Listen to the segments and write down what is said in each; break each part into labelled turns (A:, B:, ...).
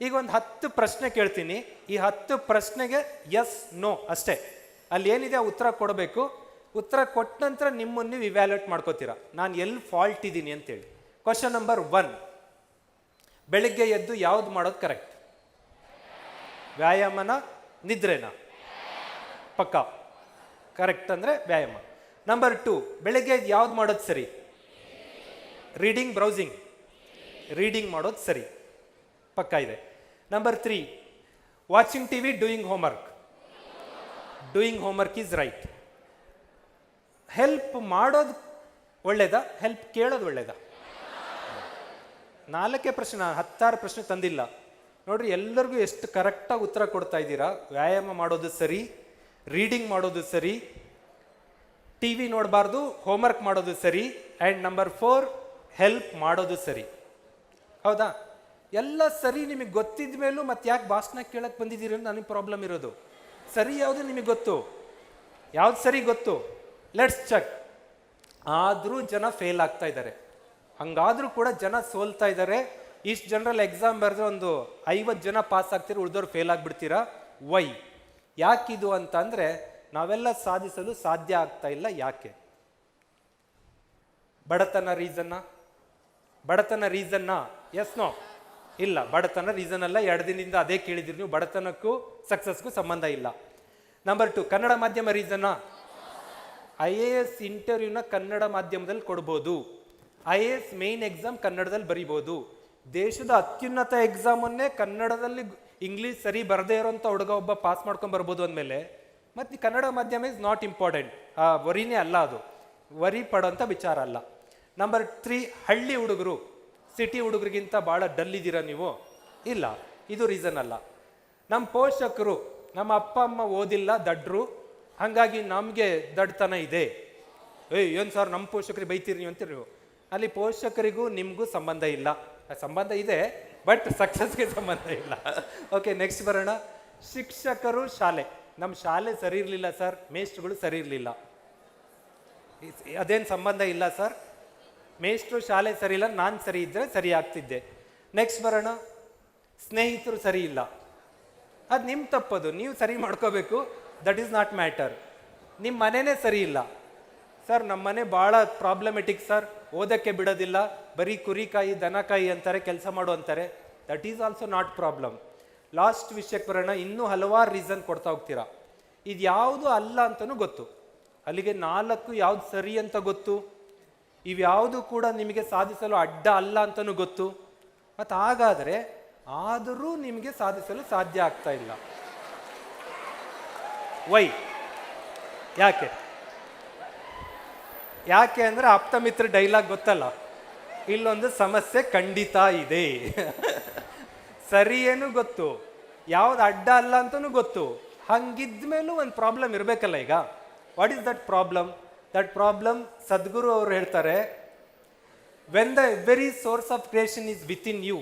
A: ಈಗ ಒಂದು ಹತ್ತು ಪ್ರಶ್ನೆ ಕೇಳ್ತೀನಿ. ಈ ಹತ್ತು ಪ್ರಶ್ನೆಗೆ ಎಸ್ ನೋ ಅಷ್ಟೇ. ಅಲ್ಲಿ ಏನಿದೆ? ಉತ್ತರ ಕೊಡಬೇಕು. ಉತ್ತರ ಕೊಟ್ಟ ನಂತರ ನಿಮ್ಮನ್ನು ನೀವು ಇವ್ಯಾಲ್ಯೂಟ್ ಮಾಡ್ಕೋತೀರಾ? ನಾನು ಎಲ್ಲಿ ಫಾಲ್ಟ್ ಇದ್ದೀನಿ ಅಂತೇಳಿ. ಕ್ವಶನ್ ನಂಬರ್ ಒನ್ ಬೆಳಿಗ್ಗೆ ಎದ್ದು ಯಾವ್ದು ಮಾಡೋದು ಕರೆಕ್ಟ್ ವ್ಯಾಯಾಮನ, ನಿದ್ರೆನಾ? ಪಕ್ಕ. ಕರೆಕ್ಟ್ ಅಂದರೆ ವ್ಯಾಯಾಮ. ನಂಬರ್ ಟು ಬೆಳಿಗ್ಗೆ ಯಾವ್ದು ಮಾಡೋದು ಸರಿ? ರೀಡಿಂಗ್ ಬ್ರೌಸಿಂಗ್ ರೀಡಿಂಗ್ ಮಾಡೋದು ಸರಿ. ಪಕ್ಕ ಇದೆ. Number three watching T V doing homework doing homework is right help ಮಾಡೋದು ಒಳ್ಳೇದಾ? ಹೆಲ್ಪ್ ಕೇಳೋದು ಒಳ್ಳೇದಾ? ನಾಲ್ಕೇ ಪ್ರಶ್ನೆ, ನಾನು ಹತ್ತಾರು ಪ್ರಶ್ನೆ ತಂದಿಲ್ಲ. ನೋಡ್ರಿ, ಎಲ್ಲರಿಗೂ ಎಷ್ಟು ಕರೆಕ್ಟಾಗಿ ಉತ್ತರ ಕೊಡ್ತಾ ಇದ್ದೀರಾ? ವ್ಯಾಯಾಮ ಮಾಡೋದು ಸರಿ ರೀಡಿಂಗ್ ಮಾಡೋದು ಸರಿ ಟಿ ವಿ ನೋಡಬಾರ್ದು ಹೋಮ್ವರ್ಕ್ ಮಾಡೋದು ಸರಿ ಆ್ಯಂಡ್ ನಂಬರ್ ಫೋರ್ ಹೆಲ್ಪ್ ಮಾಡೋದು ಸರಿ. ಹೌದಾ? ಎಲ್ಲ ಸರಿ ನಿಮಗೆ ಗೊತ್ತಿದ ಮೇಲೂ ಮತ್ತೆ ಯಾಕೆ ಭಾಷಣ ಕೇಳಕ್ಕೆ ಬಂದಿದ್ದೀರಿ ಅಂತ ನನಗೆ ಪ್ರಾಬ್ಲಮ್ ಇರೋದು. ಸರಿ ಯಾವುದು ನಿಮಗೆ ಗೊತ್ತು? ಯಾವ್ದು ಸರಿ ಗೊತ್ತು? ಲೆಟ್ಸ್ ಚೆಕ್ ಆದರೂ ಜನ ಫೇಲ್ ಆಗ್ತಾ ಇದ್ದಾರೆ. ಹಂಗಾದ್ರೂ ಕೂಡ ಜನ ಸೋಲ್ತಾ ಇದ್ದಾರೆ. ಇಷ್ಟು ಜನರಲ್ಲಿ ಎಕ್ಸಾಮ್ ಬರೆದ್ರೆ ಒಂದು ಐವತ್ತು ಜನ ಪಾಸ್ ಆಗ್ತೀರ ಉಳಿದವ್ರು ಫೇಲ್ ಆಗಿಬಿಡ್ತೀರಾ? ವೈ ಯಾಕಿದು ಅಂತ ಅಂದರೆ ನಾವೆಲ್ಲ ಸಾಧಿಸಲು ಸಾಧ್ಯ ಆಗ್ತಾ ಇಲ್ಲ ಯಾಕೆ? ಬಡತನ ರೀಸನ್ನ ಬಡತನ ರೀಸನ್ನ ಎಸ್ ನೋ ಇಲ್ಲ. ಬಡತನ ರೀಸನ್ ಅಲ್ಲ. ಎರಡು ದಿನದಿಂದ ಅದೇ ಕೇಳಿದಿರಿ ನೀವು. ಬಡತನಕ್ಕೂ ಸಕ್ಸಸ್ಗೂ ಸಂಬಂಧ ಇಲ್ಲ. ನಂಬರ್ ಟು ಕನ್ನಡ ಮಾಧ್ಯಮ ರೀಸನ್ ಐ ಎ ಎಸ್ ಇಂಟರ್ವ್ಯೂನ ಕನ್ನಡ ಮಾಧ್ಯಮದಲ್ಲಿ ಕೊಡ್ಬೋದು. I A S main exam ಕನ್ನಡದಲ್ಲಿ ಬರಿಬೋದು. ದೇಶದ ಅತ್ಯುನ್ನತ ಎಕ್ಸಾಮನ್ನೇ ಕನ್ನಡದಲ್ಲಿ ಇಂಗ್ಲೀಷ್ ಸರಿ ಬರದೇ ಇರೋಂಥ ಹುಡುಗ ಒಬ್ಬ ಪಾಸ್ ಮಾಡ್ಕೊಂಡು ಬರ್ಬೋದು ಅಂದಮೇಲೆ, ಮತ್ತು ಕನ್ನಡ ಮಾಧ್ಯಮ ಇಸ್ ನಾಟ್ ಇಂಪಾರ್ಟೆಂಟ್ ವರಿನೇ ಅಲ್ಲ ಅದು. ವರಿ ಪಡೋಂಥ ವಿಚಾರ ಅಲ್ಲ. ನಂಬರ್ ತ್ರೀ ಹಳ್ಳಿ ಹುಡುಗರು. ಸಿಟಿ ಹುಡುಗರಿಗಿಂತ ಭಾಳ ಡಲ್ ಇದ್ದೀರಾ ನೀವು? ಇಲ್ಲ, ಇದು ರೀಸನ್ ಅಲ್ಲ. ನಮ್ಮ ಪೋಷಕರು, ನಮ್ಮ ಅಪ್ಪ, ಅಮ್ಮ ಓದಿಲ್ಲ, ದಡ್ರು, ಹಾಗಾಗಿ ನಮಗೆ ದಡ್ತನ ಇದೆ. ಏಯ್, ಏನು ಸರ್ ನಮ್ಮ ಪೋಷಕರಿಗೆ ಬೈತೀರಿ ನೀವು ಅಂತೀರಿ ನೀವು? ಅಲ್ಲಿ ಪೋಷಕರಿಗೂ ನಿಮಗೂ ಸಂಬಂಧ ಇಲ್ಲ. ಸಂಬಂಧ ಇದೆ, ಬಟ್ ಸಕ್ಸಸ್ಗೆ ಸಂಬಂಧ ಇಲ್ಲ. ಓಕೆ ನೆಕ್ಸ್ಟ್ ಬರೋಣ. ಶಿಕ್ಷಕರು ಶಾಲೆ. ನಮ್ಮ ಶಾಲೆ ಸರಿ ಇರಲಿಲ್ಲ ಸರ್ ಮೇಸ್ಟ್ಗಳು ಸರಿ ಇರಲಿಲ್ಲ. ಅದೇನು ಸಂಬಂಧ ಇಲ್ಲ ಸರ್? ಮೇಷ್ಟ್ರು ಶಾಲೆ ಸರಿ ಇಲ್ಲ ನಾನು ಸರಿ ಇದ್ದರೆ ಸರಿ ಆಗ್ತಿದ್ದೆ. ನೆಕ್ಸ್ಟ್ ಬರೋಣ. ಸ್ನೇಹಿತರು ಸರಿ ಇಲ್ಲ. ಅದು ನಿಮ್ಮ ತಪ್ಪದು, ನೀವು ಸರಿ ಮಾಡ್ಕೋಬೇಕು. ದಟ್ ಈಸ್ ನಾಟ್ ಮ್ಯಾಟರ್ ನಿಮ್ಮ ಮನೆನೇ ಸರಿ ಇಲ್ಲ. ಸರ್ ನಮ್ಮ ಮನೆ ಭಾಳ ಪ್ರಾಬ್ಲಮೆಟಿಕ್ ಸರ್ ಓದಕ್ಕೆ ಬಿಡೋದಿಲ್ಲ. ಬರೀ ಕುರಿಕಾಯಿ, ದನಕಾಯಿ ಅಂತಾರೆ, ಕೆಲಸ ಮಾಡು ಅಂತಾರೆ. That is also not problem last ವಿಷಯಕ್ಕೆ ಬರೋಣ. ಇನ್ನೂ ಹಲವಾರು ರೀಸನ್ ಕೊಡ್ತಾ ಹೋಗ್ತೀರಾ. ಇದು ಯಾವುದು ಅಲ್ಲ ಅಂತಲೂ ಗೊತ್ತು. ಅಲ್ಲಿಗೆ ನಾಲ್ಕು ಯಾವ್ದು ಸರಿ ಅಂತ ಗೊತ್ತು? ಇವ್ಯಾವುದು ಕೂಡ ನಿಮಗೆ ಸಾಧಿಸಲು ಅಡ್ಡ ಅಲ್ಲ ಅಂತಲೂ ಗೊತ್ತು. ಮತ್ತು ಹಾಗಾದರೆ ಆದರೂ ನಿಮಗೆ ಸಾಧಿಸಲು ಸಾಧ್ಯ ಆಗ್ತಾ ಇಲ್ಲ. ವೈ? ಯಾಕೆ? ಯಾಕೆ ಅಂದರೆ ಆಪ್ತಮಿತ್ರ ಡೈಲಾಗ್ ಗೊತ್ತಲ್ಲ. ಇಲ್ಲೊಂದು ಸಮಸ್ಯೆ ಖಂಡಿತ ಇದೆ. ಸರಿ ಏನು ಗೊತ್ತು. ಯಾವ್ದು ಅಡ್ಡ ಅಲ್ಲ ಅಂತಲೂ ಗೊತ್ತು. ಹಂಗಿದ್ಮೇಲೂ ಒಂದು ಪ್ರಾಬ್ಲಮ್ ಇರಬೇಕಲ್ಲ ಈಗ. What is that problem that problem Sadhguru ಅವರು ಹೇಳ್ತಾರೆ when the very source of creation is within you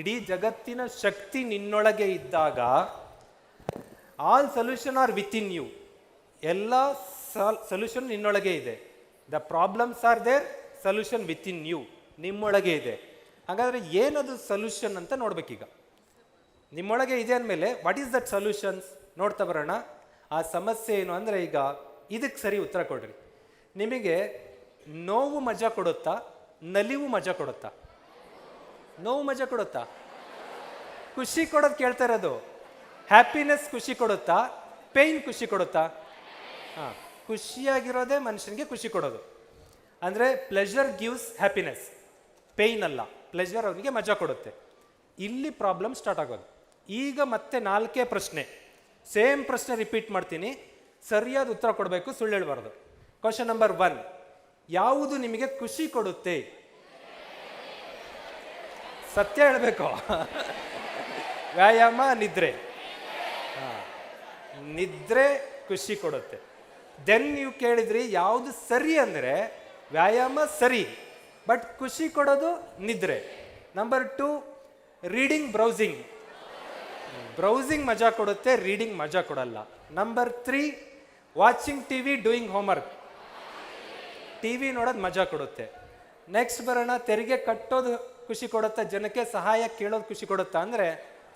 A: ಇಡೀ ಜಗತ್ತಿನ ಶಕ್ತಿ ನಿನ್ನೊಳಗೆ ಇದ್ದಾಗ all solution are within you ಎಲ್ಲ ಸೊಲ್ಯೂಷನ್ ನಿನ್ನೊಳಗೆ ಇದೆ. The problems are there solution within you ನಿಮ್ಮೊಳಗೆ ಇದೆ. ಹಾಗಾದರೆ ಏನದು ಸೊಲ್ಯೂಷನ್ ಅಂತ ನೋಡ್ಬೇಕೀಗ. ನಿಮ್ಮೊಳಗೆ ಇದೆ ಅಂದಮೇಲೆ ವಾಟ್ ಈಸ್ ದಟ್ ಸೊಲ್ಯೂಷನ್ಸ್ ನೋಡ್ತಾ ಬರೋಣ. ಆ ಸಮಸ್ಯೆ ಏನು ಅಂದರೆ ಈಗ ಇದಕ್ಕೆ ಸರಿ ಉತ್ತರ ಕೊಡ್ರಿ. ನಿಮಗೆ ನೋವು ಮಜಾ ಕೊಡುತ್ತಾ, ನಲಿವು ಮಜಾ ಕೊಡುತ್ತಾ? ನೋವು ಮಜಾ ಕೊಡುತ್ತಾ? ಖುಷಿ ಕೊಡೋದು ಕೇಳ್ತಾ ಇರೋದು. ಹ್ಯಾಪಿನೆಸ್ ಖುಷಿ ಕೊಡುತ್ತಾ ಪೇಯ್ನ್ ಖುಷಿ ಕೊಡುತ್ತಾ? ಹಾಂ, ಖುಷಿಯಾಗಿರೋದೇ ಮನುಷ್ಯನಿಗೆ ಖುಷಿ ಕೊಡೋದು. ಅಂದರೆ ಪ್ಲೆಷರ್ ಗಿವ್ಸ್ ಹ್ಯಾಪಿನೆಸ್ ಪೇಯ್ನ್ ಅಲ್ಲ ಪ್ಲೆಷರ್ ಅವನಿಗೆ ಮಜಾ ಕೊಡುತ್ತೆ. ಇಲ್ಲಿ ಪ್ರಾಬ್ಲಮ್ ಸ್ಟಾರ್ಟ್ ಆಗೋದು. ಈಗ ಮತ್ತೆ ನಾಲ್ಕೇ ಪ್ರಶ್ನೆ. ಸೇಮ್ ಪ್ರಶ್ನೆ ರಿಪೀಟ್ ಮಾಡ್ತೀನಿ. ಸರಿಯಾದ ಉತ್ತರ ಕೊಡಬೇಕು, ಸುಳ್ಳು ಹೇಳಬಾರ್ದು. ಕ್ವಶನ್ ನಂಬರ್ ಒನ್ ಯಾವುದು ನಿಮಗೆ ಖುಷಿ ಕೊಡುತ್ತೆ? ಸತ್ಯ ಹೇಳಬೇಕು. ವ್ಯಾಯಾಮ, ನಿದ್ರೆ. ನಿದ್ರೆ ಖುಷಿ ಕೊಡುತ್ತೆ. ದೆನ್ ನೀವು ಕೇಳಿದ್ರಿ ಯಾವುದು ಸರಿ ಅಂದರೆ ವ್ಯಾಯಾಮ ಸರಿ ಬಟ್ ಖುಷಿ ಕೊಡೋದು ನಿದ್ರೆ. Number two reading browsing browsing ಮಜಾ ಕೊಡುತ್ತೆ ರೀಡಿಂಗ್ ಮಜಾ ಕೊಡಲ್ಲ. Number three watching T V doing homework T V ನೋಡೋದು ಮಜಾ ಕೊಡುತ್ತೆ. ನೆಕ್ಸ್ಟ್ ಬರೋಣ, ತೆರಿಗೆ ಕಟ್ಟೋದು ಖುಷಿ ಕೊಡುತ್ತಾ, ಜನಕ್ಕೆ ಸಹಾಯ ಕೇಳೋದು ಖುಷಿ ಕೊಡುತ್ತಾ ಅಂದರೆ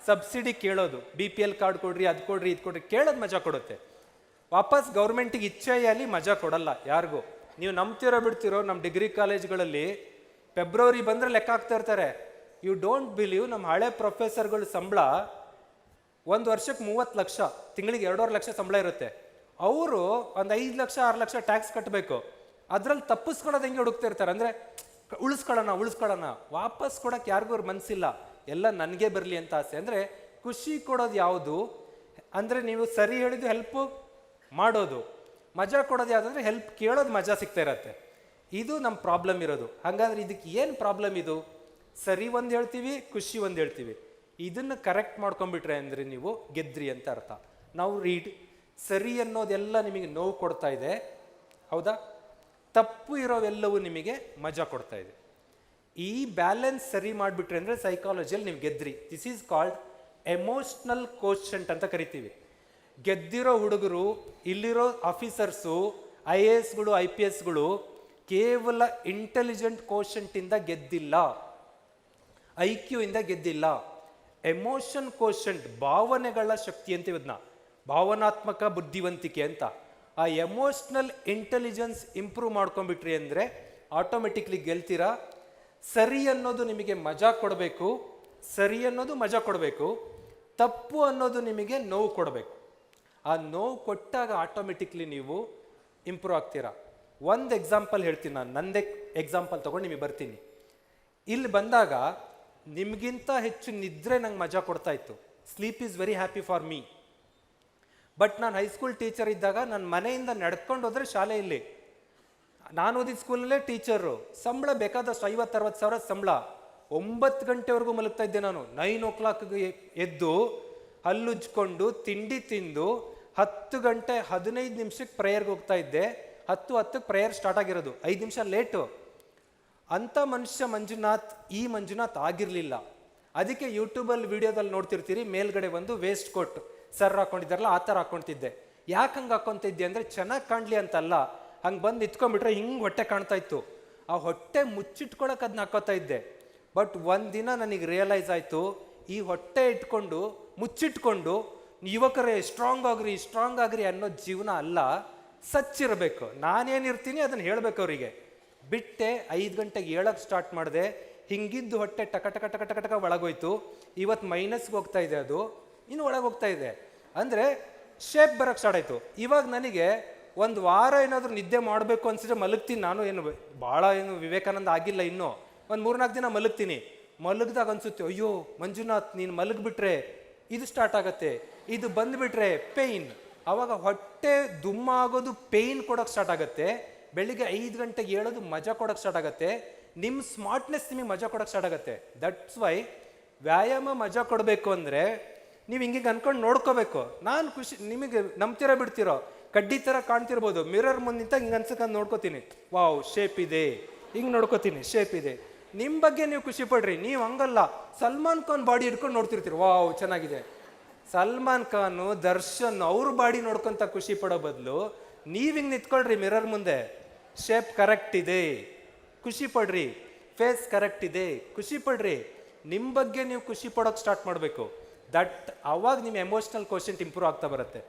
A: ಸಬ್ಸಿಡಿ ಕೇಳೋದು. ಬಿ ಪಿ ಎಲ್ ಕಾರ್ಡ್ ಕೊಡ್ರಿ, ಅದು ಕೊಡ್ರಿ, ಇದು ಕೊಡ್ರಿ, ಕೇಳೋದು ಮಜಾ ಕೊಡುತ್ತೆ. ವಾಪಸ್ ಗೌರ್ಮೆಂಟಿಗೆ ಇಚ್ಛೆಯಲ್ಲಿ ಮಜಾ ಕೊಡಲ್ಲ ಯಾರಿಗೂ. ನೀವು ನಂಬ್ತಿರೋ ಬಿಡ್ತಿರೋ ನಮ್ಮ ಡಿಗ್ರಿ ಕಾಲೇಜ್ಗಳಲ್ಲಿ ಫೆಬ್ರವರಿ ಬಂದರೆ ಲೆಕ್ಕ ಹಾಕ್ತಾ ಇರ್ತಾರೆ. ಯು ಡೋಂಟ್ ಬಿಲೀವ್ ನಮ್ಮ ಹಳೆ ಪ್ರೊಫೆಸರ್ಗಳ ಸಂಬಳ ಒಂದು ವರ್ಷಕ್ಕೆ ಮೂವತ್ತು ಲಕ್ಷ, ತಿಂಗಳಿಗೆ ಎರಡೂವರೆ ಲಕ್ಷ ಸಂಬಳ ಇರುತ್ತೆ. ಅವರು ಒಂದು ಐದು ಲಕ್ಷ, ಆರು ಲಕ್ಷ ಟ್ಯಾಕ್ಸ್ ಕಟ್ಟಬೇಕು ಅದ್ರಲ್ಲಿ ತಪ್ಪಿಸ್ಕೊಳ್ಳೋದು ಹೆಂಗೆ ಹುಡುಕ್ತಾ ಇರ್ತಾರೆ? ಅಂದರೆ ಉಳಿಸ್ಕೊಳ್ಳೋಣ ಉಳಿಸ್ಕೊಳ್ಳೋಣ. ವಾಪಸ್ ಕೊಡೋಕ್ಕೆ ಯಾರಿಗೂ ಮನಸ್ಸಿಲ್ಲ ಎಲ್ಲ ನನಗೆ ಬರಲಿ ಅಂತ ಆಸೆ. ಅಂದರೆ, ಖುಷಿ ಕೊಡೋದು ಯಾವುದು? ಅಂದರೆ, ನೀವು ಸರಿ ಹೇಳಿದ್ದು ಹೆಲ್ಪು ಮಾಡೋದು. ಮಜಾ ಕೊಡೋದು ಯಾವುದಂದ್ರೆ ಹೆಲ್ಪ್ ಕೇಳೋದು ಮಜಾ ಸಿಗ್ತಾ ಇರತ್ತೆ. ಇದು ನಮ್ಮ ಪ್ರಾಬ್ಲಮ್ ಇರೋದು. ಹಾಗಾದ್ರೆ ಇದಕ್ಕೆ ಏನು ಪ್ರಾಬ್ಲಮ್ ಇದು? ಸರಿ ಒಂದು ಹೇಳ್ತೀವಿ, ಖುಷಿ ಒಂದು ಹೇಳ್ತೀವಿ. ಇದನ್ನು ಕರೆಕ್ಟ್ ಮಾಡ್ಕೊಂಬಿಟ್ರೆ ಅಂದರೆ ನೀವು ಗೆದ್ರಿ ಅಂತ ಅರ್ಥ. ನಾವು ರೀಡ್ ಸರಿ ಅನ್ನೋದೆಲ್ಲ ನಿಮಗೆ ನೋವು ಕೊಡ್ತಾ ಇದೆ. ಹೌದಾ? ತಪ್ಪು ಇರೋವೆಲ್ಲವೂ ನಿಮಗೆ ಮಜಾ ಕೊಡ್ತಾ ಇದೆ. ಈ ಬ್ಯಾಲೆನ್ಸ್ ಸರಿ ಮಾಡಿಬಿಟ್ರೆ ಅಂದರೆ ಸೈಕಾಲಜಿಯಲ್ಲಿ ನೀವು ಗೆದ್ರಿ. This is called emotional quotient ಅಂತ ಕರಿತೀವಿ. ಗೆದ್ದಿರೋ ಹುಡುಗರು, ಇಲ್ಲಿರೋ ಆಫೀಸರ್ಸು ಐ ಎ ಎಸ್ಗಳು ಐ ಪಿ ಎಸ್ಗಳು ಕೇವಲ ಇಂಟೆಲಿಜೆಂಟ್ ಕೋಶಂಟಿಂದ ಗೆದ್ದಿಲ್ಲ. ಐ ಕ್ಯೂ ಇಂದ ಗೆದ್ದಿಲ್ಲ. ಎಮೋಷನ್ ಕೋಶಂಟ್ ಭಾವನೆಗಳ ಶಕ್ತಿ ಅಂತ ಇದನ್ನ ಭಾವನಾತ್ಮಕ ಬುದ್ಧಿವಂತಿಕೆ ಅಂತ. ಆ ಎಮೋಷ್ನಲ್ ಇಂಟೆಲಿಜೆನ್ಸ್ ಇಂಪ್ರೂವ್ ಮಾಡ್ಕೊಂಡ್ಬಿಟ್ರಿ ಅಂದರೆ ಆಟೋಮೆಟಿಕ್ಲಿ ಗೆಲ್ತೀರಾ? ಸರಿ ಅನ್ನೋದು ನಿಮಗೆ ಮಜಾ ಕೊಡಬೇಕು. ಸರಿ ಅನ್ನೋದು ಮಜಾ ಕೊಡಬೇಕು. ತಪ್ಪು ಅನ್ನೋದು ನಿಮಗೆ ನೋವು ಕೊಡಬೇಕು. ಆ ನೋವು ಕೊಟ್ಟಾಗ ಆಟೋಮೆಟಿಕ್ಲಿ ನೀವು ಇಂಪ್ರೂವ್ ಆಗ್ತೀರಾ? ಒಂದು ಎಕ್ಸಾಂಪಲ್ ಹೇಳ್ತೀನಿ ನಾನು. ನಂದೇ ಎಕ್ಸಾಂಪಲ್ ತೊಗೊಂಡು ನಿಮಗೆ ಬರ್ತೀನಿ. ಇಲ್ಲಿ ಬಂದಾಗ ನಿಮಗಿಂತ ಹೆಚ್ಚು ನಿದ್ರೆ ನಂಗೆ ಮಜಾ ಕೊಡ್ತಾ ಇತ್ತು. Sleep is very happy for me but ನಾನು ಹೈಸ್ಕೂಲ್ ಟೀಚರ್ ಇದ್ದಾಗ ನನ್ನ ಮನೆಯಿಂದ ನಡ್ಕೊಂಡು ಹೋದ್ರೆ ಶಾಲೆಯಲ್ಲಿ ನಾನು ಓದಿದ ಸ್ಕೂಲಲ್ಲೇ ಟೀಚರು ಸಂಬಳ ಬೇಕಾದಷ್ಟು ಐವತ್ತು, ಅರವತ್ತು ಸಾವಿರ ಸಂಬಳ. ಒಂಬತ್ತು ಗಂಟೆವರೆಗೂ ಮಲಗ್ತಾ ಇದ್ದೆ ನಾನು. ನೈನ್ ಓ ಕ್ಲಾಕ್ಗೆ ಎದ್ದು ಹಲ್ಲುಜ್ಕೊಂಡು ತಿಂಡಿ ತಿಂದು ಹತ್ತು ಗಂಟೆ ಹದಿನೈದು ನಿಮಿಷಕ್ಕೆ ಪ್ರೇಯರ್ಗೆ ಹೋಗ್ತಾ ಇದ್ದೆ. ಹತ್ತು, ಹತ್ತಕ್ಕೆ ಪ್ರೇಯರ್ ಸ್ಟಾರ್ಟ್ ಆಗಿರೋದು. ಐದು ನಿಮಿಷ ಲೇಟು ಅಂಥ ಮನುಷ್ಯ ಮಂಜುನಾಥ್, ಈ ಮಂಜುನಾಥ್ ಆಗಿರಲಿಲ್ಲ. ಅದಕ್ಕೆ ಯೂಟ್ಯೂಬಲ್ಲಿ ವಿಡಿಯೋದಲ್ಲಿ ನೋಡ್ತಿರ್ತೀರಿ, ಮೇಲ್ಗಡೆ ಒಂದು ವೇಸ್ಟ್ ಕೋಟ್ ಸರ್ ಹಾಕೊಂಡಿದ್ದಾರಲ್ಲ, ಆ ಥರ ಹಾಕೊಳ್ತಿದ್ದೆ ಯಾಕೆ ಹಂಗೆ ಹಾಕೊಂತಿದ್ದೆ ಅಂದರೆ, ಚೆನ್ನಾಗಿ ಕಾಣಲಿ ಅಂತಲ್ಲ. ಹಂಗೆ ಬಂದು ಇತ್ಕೊಂಡ್ಬಿಟ್ರೆ ಹಿಂಗೆ ಹೊಟ್ಟೆ ಕಾಣ್ತಾ ಇತ್ತು. ಆ ಹೊಟ್ಟೆ ಮುಚ್ಚಿಟ್ಕೊಳಕ್ಕೆ ಅದನ್ನ ಹಾಕೋತಾ ಇದ್ದೆ. ಬಟ್ ಒಂದಿನ ನನಗೆ ರಿಯಲೈಸ್ ಆಯಿತು, ಈ ಹೊಟ್ಟೆ ಇಟ್ಕೊಂಡು, ಮುಚ್ಚಿಟ್ಕೊಂಡು, ಯುವಕರೇ ಸ್ಟ್ರಾಂಗ್ ಆಗ್ರಿ ಸ್ಟ್ರಾಂಗ್ ಆಗ್ರಿ ಅನ್ನೋ ಜೀವನ ಅಲ್ಲ, ಸಚ್ಚಿರಬೇಕು. ನಾನೇನಿರ್ತೀನಿ ಅದನ್ನು ಹೇಳಬೇಕು ಅವರಿಗೆ. ಬಿಟ್ಟೆ ಐದು ಗಂಟೆಗೆ ಏಳಕ್ಕೆ ಸ್ಟಾರ್ಟ್ ಮಾಡಿದೆ, ಹಿಂಗಿದ್ದು ಹೊಟ್ಟೆ ಟಕ ಟಕ ಟಕ ಟಕ ಟಕ ಒಳಗೋಯ್ತು. ಇವತ್ತು ಮೈನಸ್ಗೆ ಹೋಗ್ತಾ ಇದೆ ಅದು, ಇನ್ನು ಒಳಗೆ ಹೋಗ್ತಾ ಇದೆ. ಅಂದರೆ ಶೇಪ್ ಬರೋಕ್ಕೆ ಸ್ಟಾರ್ಟ್ ಆಯಿತು. ಇವಾಗ ನನಗೆ ಒಂದು ವಾರ ಏನಾದರೂ ನಿದ್ದೆ ಮಾಡಬೇಕು ಅನ್ಸಿದ್ರೆ ಮಲಗ್ತೀನಿ. ನಾನು ಏನು ಭಾಳ ಏನು ವಿವೇಕಾನಂದ ಆಗಿಲ್ಲ ಇನ್ನೂ. ಒಂದು ಮೂರ್ನಾಲ್ಕು ದಿನ ಮಲಗ್ತೀನಿ. ಮಲಗ್ದಾಗ ಅನ್ಸುತ್ತೆ, ಅಯ್ಯೋ, ಮಂಜುನಾಥ್, ನೀನು ಮಲಗಿಬಿಟ್ರೆ ಇದು ಸ್ಟಾರ್ಟ್ ಆಗತ್ತೆ. ಇದು ಬಂದುಬಿಟ್ರೆ ಪೇಯ್ನ್ ಆವಾಗ ಹೊಟ್ಟೆ ದುಮ್ಮ ಆಗೋದು ಪೇಯ್ನ್ ಕೊಡೋಕೆ ಸ್ಟಾರ್ಟ್ ಆಗುತ್ತೆ. ಬೆಳಿಗ್ಗೆ ಐದು ಗಂಟೆಗೆ ಹೇಳೋದು ಮಜಾ ಕೊಡೋಕೆ ಸ್ಟಾರ್ಟ್ ಆಗುತ್ತೆ. ನಿಮ್ಮ ಸ್ಮಾರ್ಟ್ನೆಸ್ ನಿಮಗೆ ಮಜಾ ಕೊಡೋಕೆ ಸ್ಟಾರ್ಟ್ ಆಗುತ್ತೆ. ದಟ್ಸ್ ವೈ ವ್ಯಾಯಾಮ ಮಜಾ ಕೊಡಬೇಕು ಅಂದರೆ ನೀವು ಹಿಂಗೆ ಅನ್ಕೊಂಡು ನೋಡ್ಕೋಬೇಕು. ನಾನು ಖುಷಿ, ನಿಮಗೆ ನಂಬ್ತಿರೋ ಬಿಡ್ತಿರೋ, ಕಡ್ಡಿ ಥರ ಕಾಣ್ತಿರ್ಬೋದು. ಮಿರರ್ ಮುಂದಿಂದ ಹಿಂಗೆ ಅನ್ಸಕ್ಕಂದು ನೋಡ್ಕೋತೀನಿ. ವಾವ್ ಶೇಪ್ ಇದೆ. ಹಿಂಗೆ ನೋಡ್ಕೋತೀನಿ ಶೇಪ್ ಇದೆ. ನಿಮ್ಮ ಬಗ್ಗೆ ನೀವು ಖುಷಿ ಪಡ್ರಿ. ನೀವು ಹಂಗಲ್ಲ. ಸಲ್ಮಾನ್ ಖಾನ್ ಬಾಡಿ ಹಿಡ್ಕೊಂಡು ನೋಡ್ತಿರ್ತೀರಿ. ವಾವ್ ಚೆನ್ನಾಗಿದೆ. ಸಲ್ಮಾನ್ ಖಾನು, ದರ್ಶನ್ ಅವ್ರ ಬಾಡಿ ನೋಡ್ಕೊಂತ ಖುಷಿ ಪಡೋ ಬದಲು ನೀವು ಹಿಂಗೆ ನಿಂತ್ಕೊಳ್ರಿ ಮಿರರ್ ಮುಂದೆ. ಶೇಪ್ ಕರೆಕ್ಟ್ ಇದೆ. ಖುಷಿ ಪಡ್ರಿ. ಫೇಸ್ ಕರೆಕ್ಟ್ ಇದೆ. ಖುಷಿ ಪಡ್ರಿ. ನಿಮ್ಮ ಬಗ್ಗೆ ನೀವು ಖುಷಿ ಪಡೋಕೆ ಸ್ಟಾರ್ಟ್ ಮಾಡಬೇಕು. ದಟ್ ಅವಾಗ ನಿಮ್ಮ ಎಮೋಷ್ನಲ್ ಕ್ವಶನ್ ಇಂಪ್ರೂವ್ ಆಗ್ತಾ ಬರುತ್ತೆ.